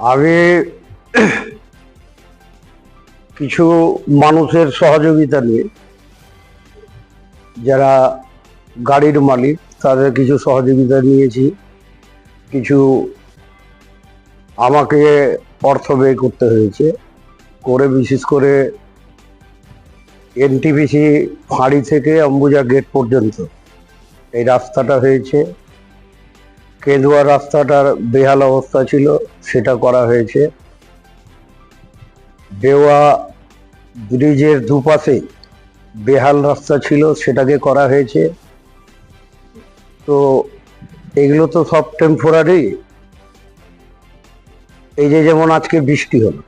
আগে কিছু মানুষের সহযোগিতা নিয়ে যারা গাড়ির মালিক, তাদের কিছু সহযোগিতা নিয়েছি। কিছু আমাকে অর্থ ব্যয় করতে হয়েছে। করে বিশেষ করে এনটিপিসি ফাঁড়ি থেকে অম্বুজা গেট পর্যন্ত। এই রাস্তাটা হয়েছে। কেঁদুয়া রাস্তাটার বেহাল অবস্থা ছিল, সেটা করা হয়েছে। দেওয়া ব্রিজের দুপাশে বেহাল রাস্তা ছিল, সেটাকে করা হয়েছে। তো এগুলো তো সব টেম্পোরারি এই যে যেমন আজকে বৃষ্টি হলো,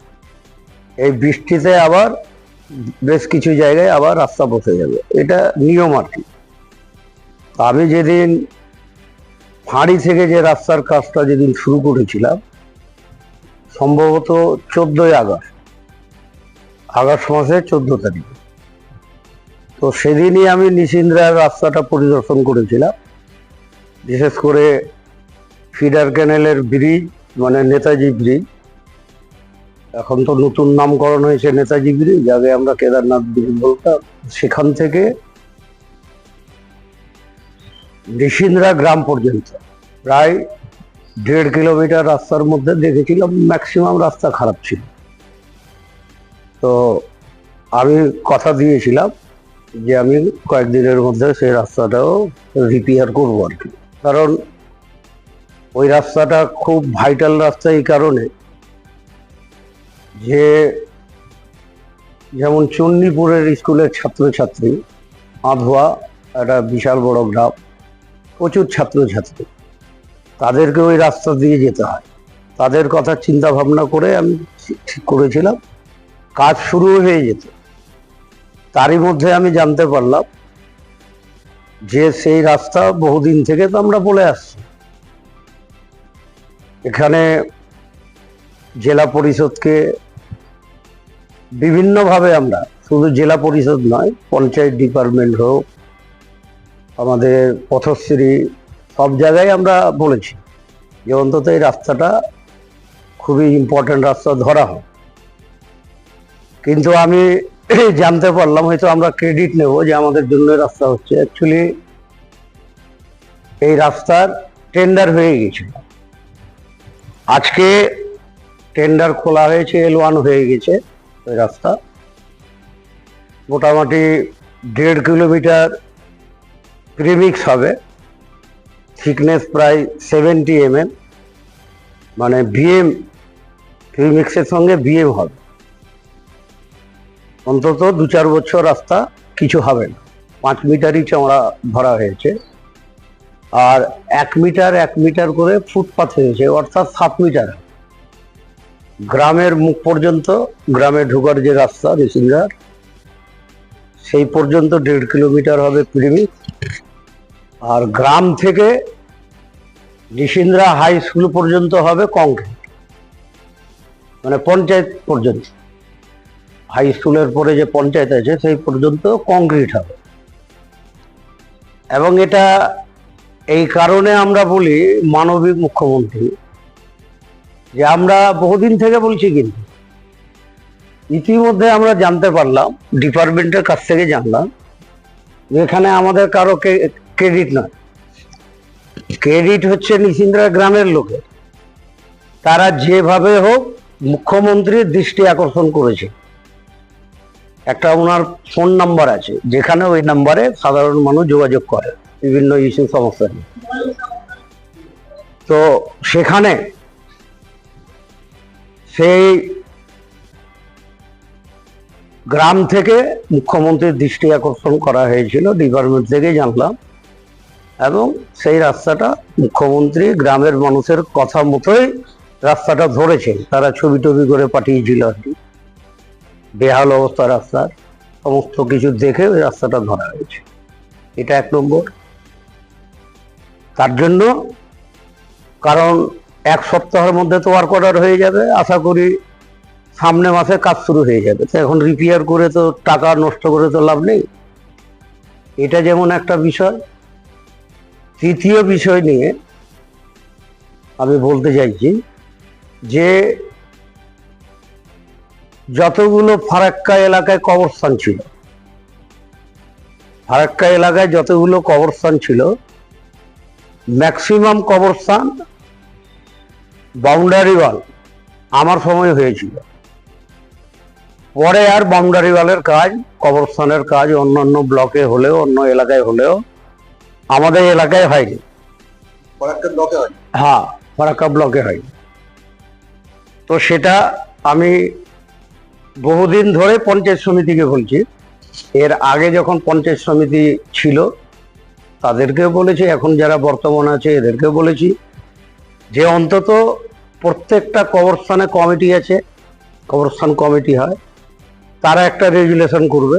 এই বৃষ্টিতে আবার বেশ কিছু জায়গায় আবার রাস্তা বসে যাবে। এটা নিয়ম আর কি। আমি যেদিন ফাঁড়ি থেকে যে রাস্তার কাজটা যেদিন শুরু করেছিলাম, সম্ভবত চোদ্দই আগস্ট আগস্ট মাসের চোদ্দ তারিখ। তো সেদিনই আমি নিশিন্দ্রার রাস্তাটা পরিদর্শন করেছিলাম। বিশেষ করে ফিডার ক্যানেলের ব্রিজ মানে নেতাজি ব্রিজ। এখন তো নতুন নামকরণ হয়েছে নেতাজি ব্রিজ আগে আমরা কেদারনাথ ব্রিজ বলতাম। সেখান থেকে নিশিন্দ্রা গ্রাম পর্যন্ত প্রায় দেড় কিলোমিটার রাস্তার মধ্যে দেখেছিলাম ম্যাক্সিমাম রাস্তা খারাপ ছিল। তো আমি কথা দিয়েছিলাম যে আমি কয়েকদিনের মধ্যে সেই রাস্তাটাও রিপেয়ার করব আর কি। কারণ ওই রাস্তাটা খুব ভাইটাল রাস্তা এই কারণে যে যেমন চণ্ডীপুরের স্কুলের ছাত্রছাত্রী আধোয়া একটা বিশাল বড় গ্রাম, প্রচুর ছাত্রছাত্রী। তাদেরকে ওই রাস্তা দিয়ে যেতে হয়। তাদের কথা চিন্তা ভাবনা করে আমি ঠিক করেছিলাম। কাজ শুরু হয়ে যেত। তারই মধ্যে আমি জানতে পারলাম যে সেই রাস্তা বহুদিন থেকে তো আমরা বলে আসছি। এখানে জেলা পরিষদকে বিভিন্নভাবে আমরা, শুধু জেলা পরিষদ নয়, পঞ্চায়েত ডিপার্টমেন্ট হোক, আমাদের পথশ্রী সব জায়গায় আমরা বলেছি যে অন্তত এই রাস্তাটা খুবই ইম্পর্ট্যান্ট রাস্তা ধরা হয় কিন্তু আমি জানতে পারলাম, হয়তো আমরা ক্রেডিট নেব যে আমাদের জন্য রাস্তা হচ্ছে। অ্যাকচুয়ালি এই রাস্তার টেন্ডার হয়ে গেছিল আজকে টেন্ডার খোলা হয়েছে এল ওয়ান হয়ে গেছে ওই রাস্তা। মোটামুটি দেড় কিলোমিটার প্রিমিক্স হবে। থিকনেস প্রায় সেভেন্টি এম এম মানে বিএম প্রিমিক্সের সঙ্গে বিএম হবে। অন্তত দু চার বছর রাস্তা কিছু হবে না। পাঁচ মিটারই চওড়া ধরা হয়েছে। আর এক মিটার এক মিটার করে ফুটপাথ হয়েছে, অর্থাৎ সাত মিটার গ্রামের মুখ পর্যন্ত, গ্রামে ঢোকার যে রাস্তা রেসিন্দার সেই পর্যন্ত দেড় কিলোমিটার হবে প্রিমিক আর গ্রাম থেকে নিশিন্দ্রা হাই স্কুল পর্যন্ত হবে কংক্রিট। মানে পঞ্চায়েত পর্যন্ত। হাই স্কুলের পরে যে পঞ্চায়েত আছে, সেই পর্যন্ত কংক্রিট হবে। এবং এটা এই কারণে আমরা বলি মানবিক মুখ্যমন্ত্রী, যে আমরা বহুদিন থেকে বলছি কিন্তু, ইতিমধ্যে আমরা জানতে পারলাম, ডিপার্টমেন্টের কাছ থেকে জানলাম, যে এখানে আমাদের কারও ক্রেডিট নয়। ক্রেডিট হচ্ছে নিশিন্দ্রা গ্রামের লোকের তারা যেভাবে হোক মুখ্যমন্ত্রীর দৃষ্টি আকর্ষণ করেছে। একটা ওনার ফোন নাম্বার আছে, যেখানে ওই নাম্বারে সাধারণ মানুষ যোগাযোগ করে, বিভিন্ন ইস্যু সমস্যা নিয়ে। তো সেখানে সেই গ্রাম থেকে মুখ্যমন্ত্রীর দৃষ্টি আকর্ষণ করা হয়েছিল, ডিপার্টমেন্ট থেকে জানলাম। এবং সেই রাস্তাটা মুখ্যমন্ত্রী গ্রামের মানুষের কথা মতোই রাস্তাটা ধরেছে। তারা ছবি টবি করে পাঠিয়েছিল আর কি। বেহাল অবস্থা রাস্তার। সমস্ত কিছু দেখে ওই রাস্তাটা ধরা হয়েছে। এটা এক নম্বর। তার জন্য কারণ এক সপ্তাহের মধ্যে তো ওয়ার্ক অর্ডার হয়ে যাবে। আশা করি সামনে মাসে কাজ শুরু হয়ে যাবে। তো এখন রিপেয়ার করে তো টাকা নষ্ট করে তো লাভ নেই। এটা যেমন একটা বিষয় তৃতীয় বিষয় নিয়ে আমি বলতে চাইছি যে যতগুলো ফারাক্কা এলাকায় কবরস্থান ছিল, ফারাক্কা এলাকায় যতগুলো কবরস্থান ছিল ম্যাক্সিমাম কবরস্থান বাউন্ডারি ওয়াল আমার সময় হয়েছিল। পরে আর বাউন্ডারি ওয়ালের কাজ, কবরস্থানের কাজ অন্যান্য ব্লকে হলেও, অন্য এলাকায় হলেও আমাদের এলাকায় হয়নি। হয় হ্যাঁ ফারাক্কা ব্লকে হয়নি। তো সেটা আমি বহুদিন ধরে পঞ্চায়েত সমিতিকে বলছি। এর আগে যখন পঞ্চায়েত সমিতি ছিল তাদেরকেও বলেছি এখন যারা বর্তমান আছে এদেরকেও বলেছি যে অন্তত প্রত্যেকটা কবরস্থানে কমিটি আছে কবরস্থান কমিটি হয় তারা একটা রেগুলেশন করবে।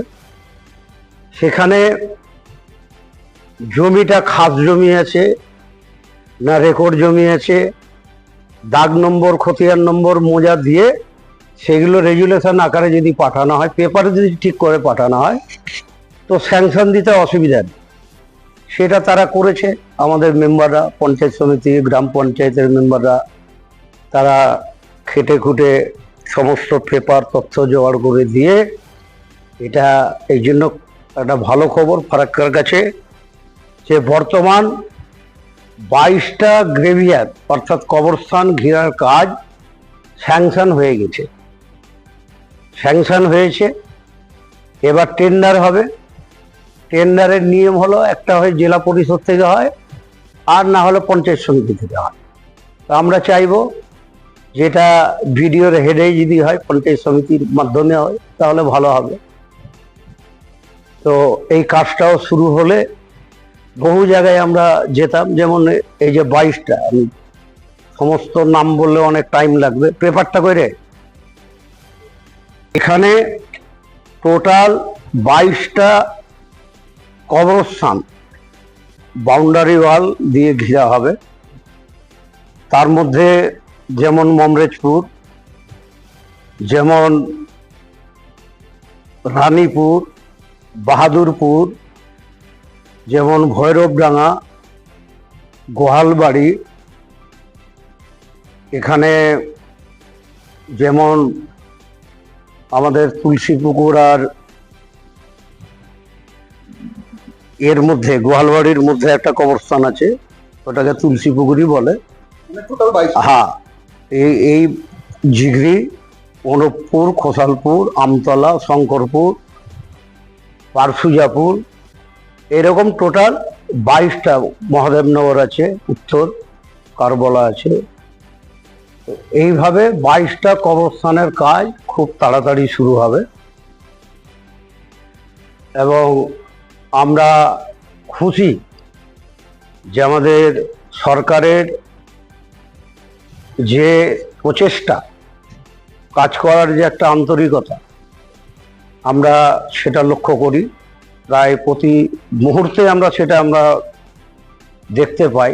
সেখানে জমিটা খাস জমি আছে, না রেকর্ড জমি আছে, দাগ নম্বর, খতিয়ান নম্বর, মোজা দিয়ে সেগুলো রেগুলেশন আকারে যদি পাঠানো হয় পেপারে যদি ঠিক করে পাঠানো হয়, তো স্যাংশন দিতে অসুবিধা নেই। সেটা তারা করেছে, আমাদের মেম্বাররা পঞ্চায়েত সমিতি, গ্রাম পঞ্চায়েতের মেম্বাররা তারা খেটে খুঁটে সমস্ত পেপার তথ্য জোগাড় করে দিয়ে, এটা এই জন্য একটা ভালো খবর, ফারাক্কার কাছে। যে বর্তমান বাইশটা গ্রেভিয়ার অর্থাৎ কবরস্থান ঘেরার কাজ স্যাংশন হয়ে গেছে। স্যাংশন হয়েছে, এবার টেন্ডার হবে। টেন্ডারের নিয়ম হলো একটা হয় জেলা পরিষদ থেকে হয়, আর না হলে পঞ্চায়েত সমিতি থেকে হয়। তো আমরা চাইব যেটা ভিডিওর হেডে যদি হয়, পঞ্চায়েত সমিতির মাধ্যমে হয়, তাহলে ভালো হবে। তো এই কাজটাও শুরু হলে বহু জায়গায় আমরা যেতাম, যেমন এই যে বাইশটা, আমি সমস্ত নাম বললে অনেক টাইম লাগবে। পেপারটা করে এখানে টোটাল বাইশটা কবরস্থান বাউন্ডারি ওয়াল দিয়ে ঘেরা হবে। তার মধ্যে যেমন মমরেজপুর, যেমন রানীপুর, বাহাদুরপুর যেমন ভৈরবডাঙ্গা গোহালবাড়ি এখানে যেমন আমাদের তুলসী পুকুর আর এর মধ্যে গোহালবাড়ির মধ্যে একটা কবরস্থান আছে ওটাকে তুলসী পুকুরই বলে। মানে হ্যাঁ এই এই জিগরি অনুপপুর খোসালপুর আমতলা শঙ্করপুর পারসুজাপুর এরকম টোটাল বাইশটা মহাদেবনগর আছে, উত্তর, কারবলা আছে। এইভাবে বাইশটা কবরস্থানের কাজ খুব তাড়াতাড়ি শুরু হবে। এবং আমরা খুশি যে আমাদের সরকারের যে প্রচেষ্টা, কাজ করার যে একটা আন্তরিকতা, আমরা সেটা লক্ষ্য করি। প্রায় প্রতি মুহূর্তে আমরা সেটা আমরা দেখতে পাই।